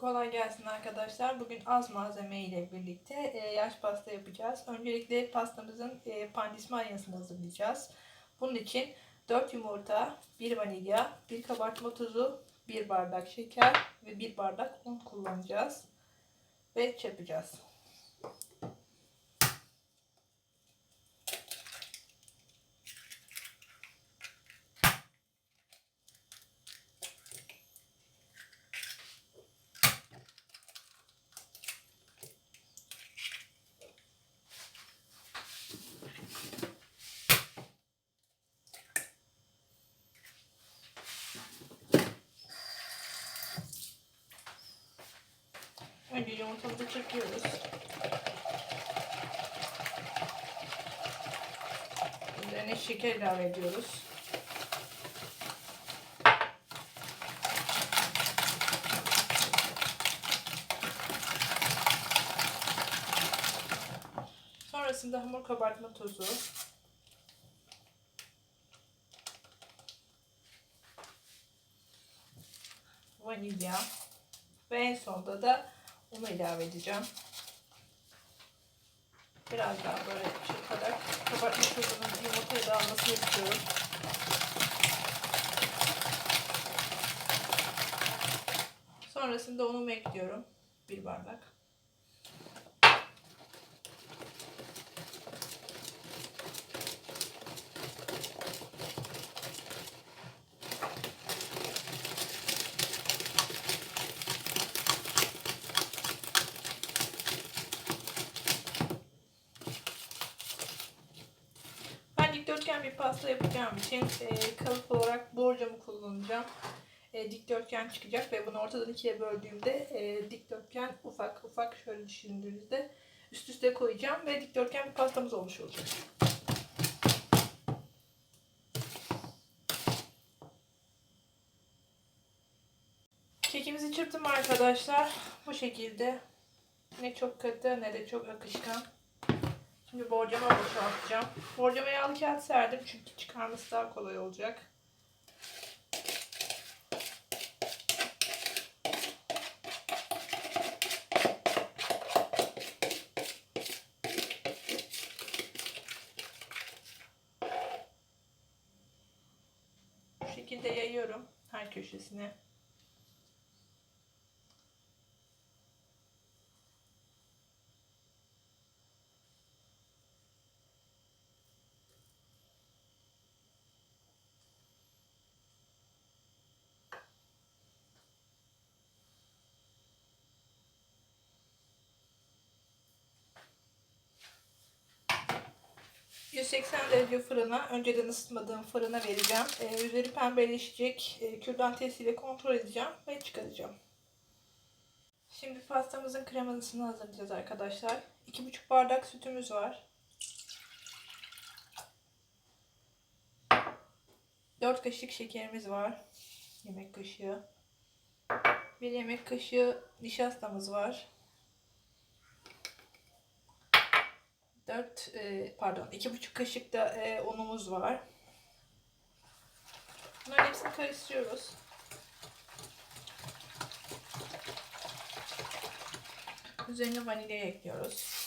Kolay gelsin arkadaşlar. Bugün az malzeme ile birlikte e, yaş pasta yapacağız. Öncelikle pastamızın e, pandismanyasını hazırlayacağız. Bunun için 4 yumurta, 1 vanilya, 1 kabartma tozu, 1 bardak şeker ve 1 bardak un kullanacağız. Ve çırpacağız. Önce yumurtamızı çırpıyoruz. Üzerine şeker ilave ediyoruz. Sonrasında hamur kabartma tozu. Vanilya. Ve en sonda da unu ilave edeceğim. Biraz daha böyle çırparak kabartma tozunun yumurtaya dağılmasını istiyorum. Sonrasında unumu ekliyorum. Bir bardak. Ben dikdörtgen bir pasta yapacağım için e, kalıp olarak borcamı kullanacağım. E, dikdörtgen çıkacak ve bunu ortadan ikiye böldüğümde e, dikdörtgen ufak ufak şöyle düşündüğünüzde üst üste koyacağım ve dikdörtgen bir pastamız olmuş olacak. Kekimizi çırptım arkadaşlar. Bu şekilde. Ne çok katı ne de çok akışkan. Şimdi borcama boşaltacağım. Borcama yağlı kağıt serdim çünkü çıkarması daha kolay olacak. Bu şekilde yayıyorum her köşesine. ...180 derece fırına, önceden ısıtmadığım fırına vereceğim. Ee, üzeri pembeleşecek. Ee, kürdan testiyle kontrol edeceğim ve çıkaracağım. Şimdi pastamızın kremasını hazırlayacağız arkadaşlar. 2,5 bardak sütümüz var. 4 kaşık şekerimiz var. Yemek kaşığı. 1 yemek kaşığı nişastamız var. 4 e, pardon 2,5 kaşık da e, unumuz var. Bunların hepsini karıştırıyoruz. Üzerine vanilya ekliyoruz.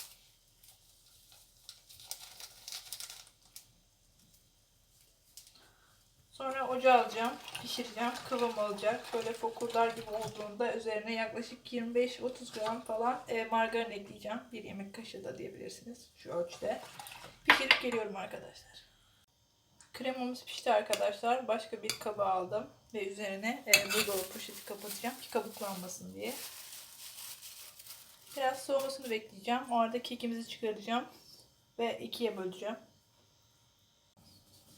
Ocağa alacağım, pişireceğim, kıvam alacak. Böyle fokurdar gibi olduğunda üzerine yaklaşık 25-30 gram falan e, margarin ekleyeceğim. Bir yemek kaşığı da diyebilirsiniz şu ölçüde. Pişirip geliyorum arkadaşlar. Kremamız pişti arkadaşlar. Başka bir kaba aldım ve üzerine e, buzdolabı poşeti kapatacağım ki kabuklanmasın diye. Biraz soğumasını bekleyeceğim. O arada kekimizi çıkaracağım ve ikiye böleceğim.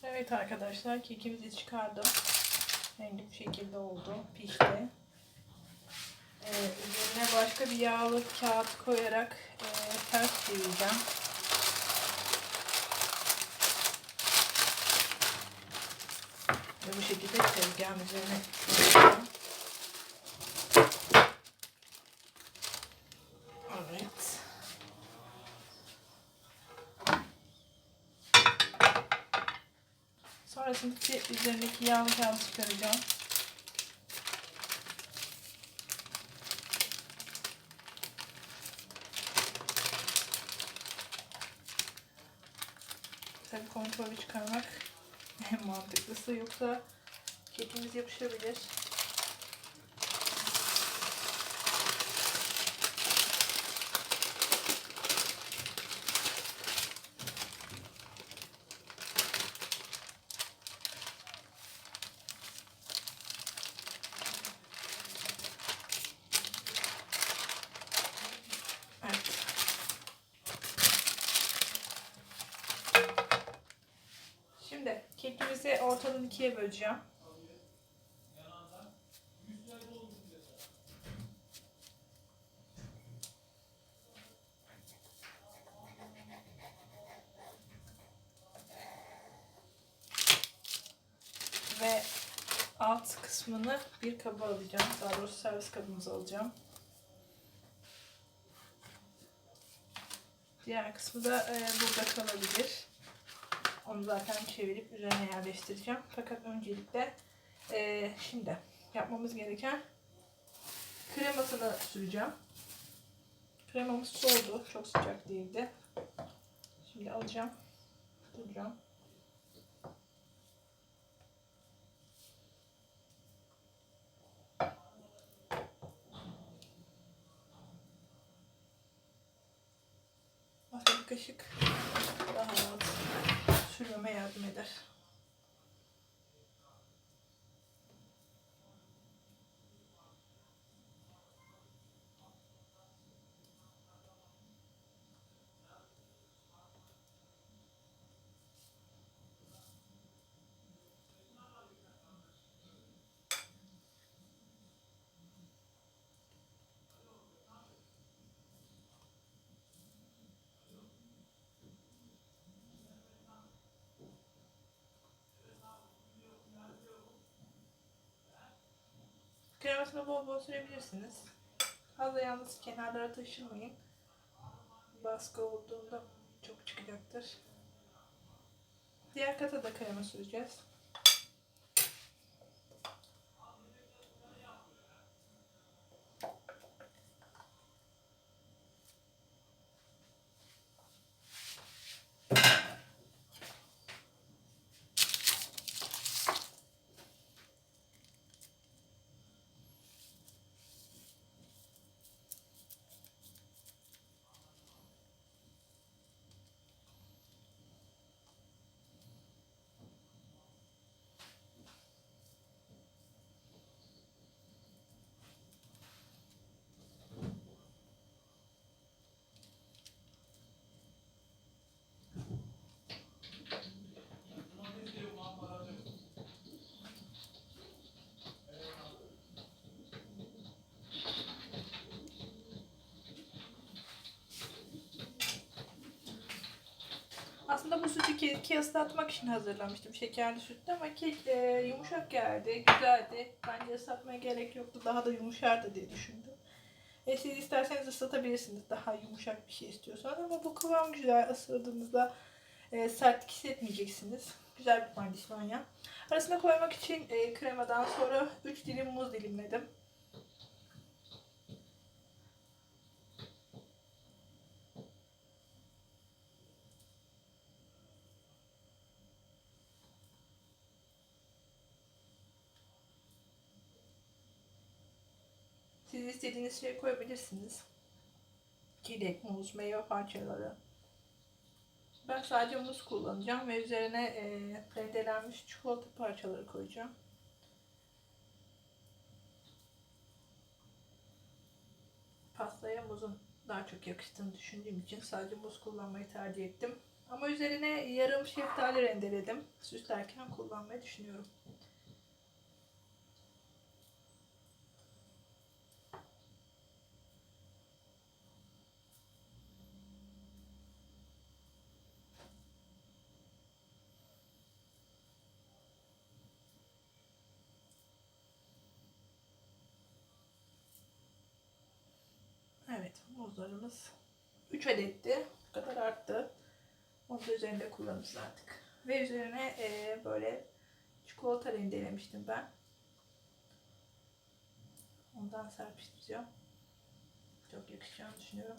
Evet arkadaşlar kekimizi çıkardım. Rengi bu şekilde oldu. Pişti. Ee, üzerine başka bir yağlı kağıt koyarak e, ters çevireceğim. Ve bu şekilde tezgahın üzerine koyacağım. Şimdi üzerindeki yağlı kağıdı çıkaracağım. Tabii kontrolü çıkarmak mantıklısı yoksa kekimiz yapışabilir. Kekimizi ortadan ikiye böleceğim. Ve alt kısmını bir kaba alacağım. Daha doğrusu servis kabımıza alacağım. Diğer kısmı da e, burada kalabilir. Onu zaten çevirip üzerine yerleştireceğim. Fakat öncelikle e, şimdi yapmamız gereken kremasını süreceğim. Kremamız soğudu. Çok sıcak değildi. Şimdi alacağım. Duracağım. Aslında bir kaşık arkadaşlar. Kremasını bol bol sürebilirsiniz. Fazla yalnız kenarlara taşırmayın. Baskı olduğunda çok çıkacaktır. Diğer kata da krema süreceğiz. Aslında bu sütü keki ıslatmak için hazırlamıştım. Şekerli sütlü ama kek e, yumuşak geldi, güzeldi. Bence ıslatmaya gerek yoktu. Daha da yumuşardı diye düşündüm. E, siz isterseniz ıslatabilirsiniz daha yumuşak bir şey istiyorsanız ama bu kıvam güzel. Isırdığınızda e, sertlik hissetmeyeceksiniz. Güzel bir pandispanya. Arasına koymak için e, kremadan sonra 3 dilim muz dilimledim. Siz istediğiniz şeyi koyabilirsiniz. Çilek, muz, meyve parçaları. Ben sadece muz kullanacağım ve üzerine e, rendelenmiş çikolata parçaları koyacağım. Pastaya muzun daha çok yakıştığını düşündüğüm için sadece muz kullanmayı tercih ettim. Ama üzerine yarım şeftali rendeledim. Süslerken kullanmayı düşünüyorum. maydanozlarımız 3 adetti. Bu kadar arttı. Onu da üzerinde kullanırız artık. Ve üzerine e, böyle çikolata rendelemiştim ben. Ondan serpiştireceğim. Çok yakışacağını düşünüyorum.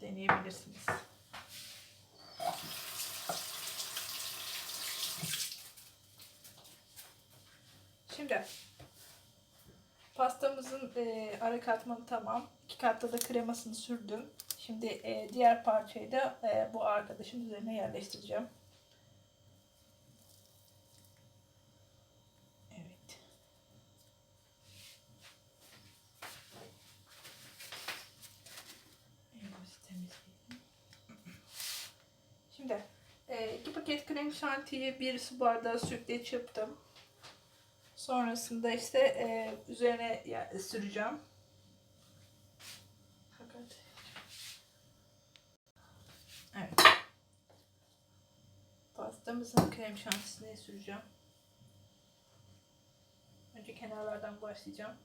Deneyebilirsiniz. Şimdi e, ara katmanı tamam. İki katta da kremasını sürdüm. Şimdi e, diğer parçayı da e, bu arkadaşın üzerine yerleştireceğim. Evet. Şimdi e, iki paket krem şantiyi bir su bardağı sütle çırptım. Sonrasında işte e, üzerine ya- süreceğim. Fakat Evet. Pastamızın krem şantisini süreceğim. Önce kenarlardan başlayacağım.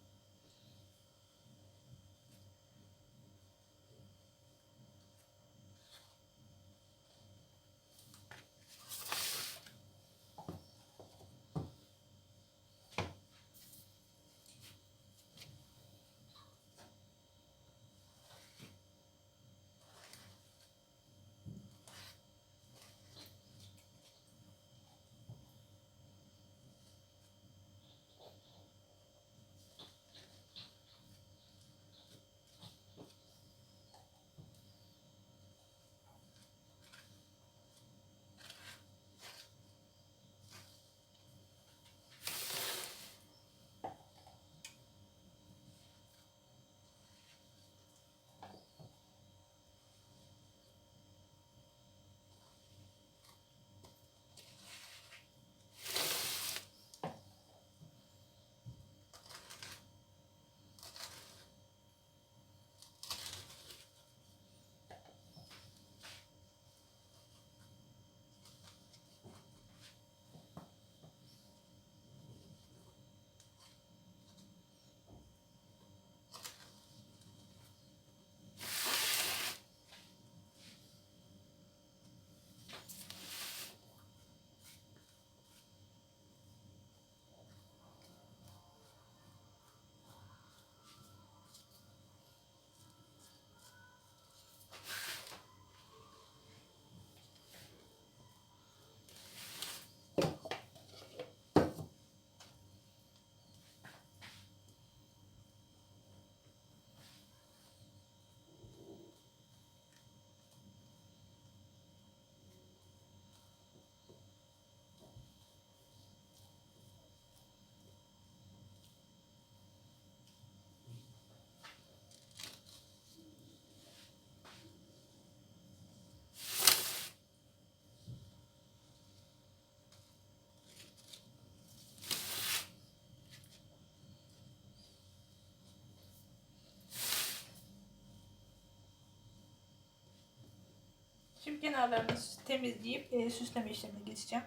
Kenarlarını temizleyip e, süsleme işlemine geçeceğim.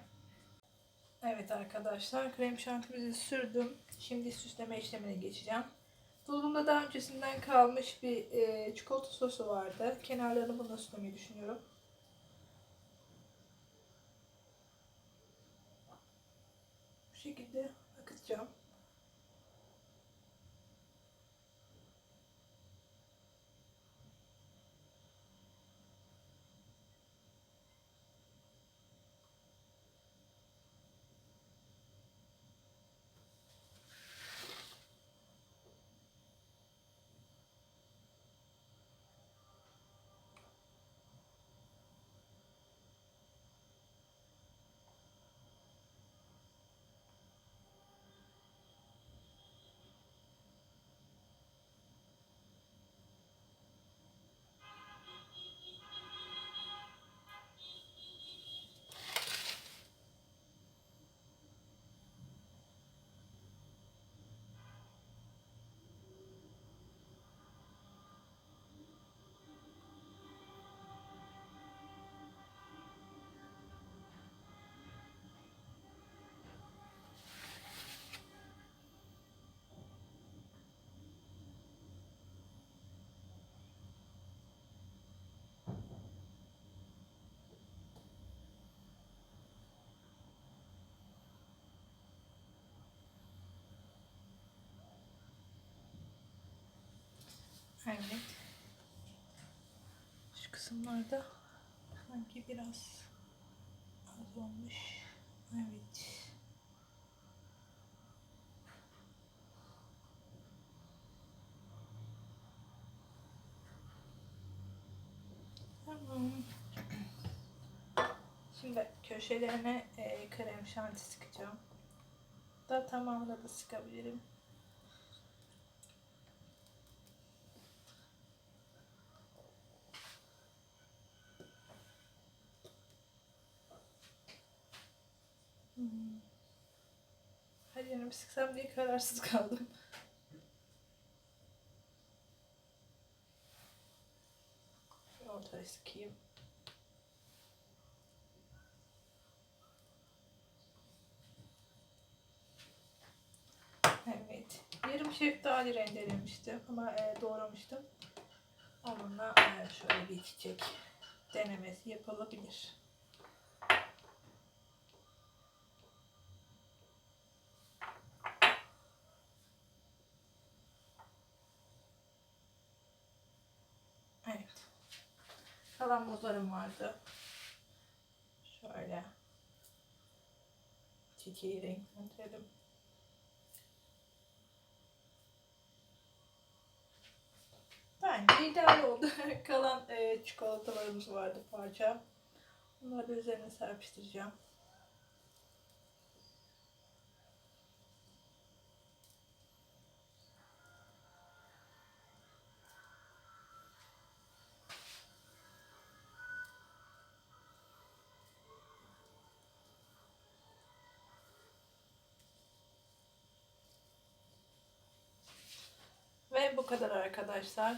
Evet arkadaşlar krem şantimizi sürdüm. Şimdi süsleme işlemine geçeceğim. Dolabımda daha öncesinden kalmış bir e, çikolata sosu vardı. Kenarlarını bununla süslemeyi düşünüyorum. Bu şekilde akıtacağım. Evet. Şu kısımlarda sanki biraz az olmuş. Evet. Tamam. Şimdi köşelerine e, krem şanti sıkacağım. Da tamamına da sıkabilirim. Yerimi sıksam diye kararsız kaldım. Ortaya sıkayım. Evet. Yarım şeftali rendelemiştim ama e, doğramıştım. Onunla e, şöyle bir çiçek denemesi yapılabilir. Evet. Kalan muzlarım vardı. Şöyle çiçeği renklendirelim. Bence ideal oldu. Kalan e, çikolatalarımız vardı parça. Bunları da üzerine serpiştireceğim. Bu kadar arkadaşlar.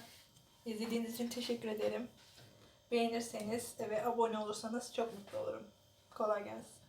İzlediğiniz için teşekkür ederim. Beğenirseniz ve abone olursanız çok mutlu olurum. Kolay gelsin.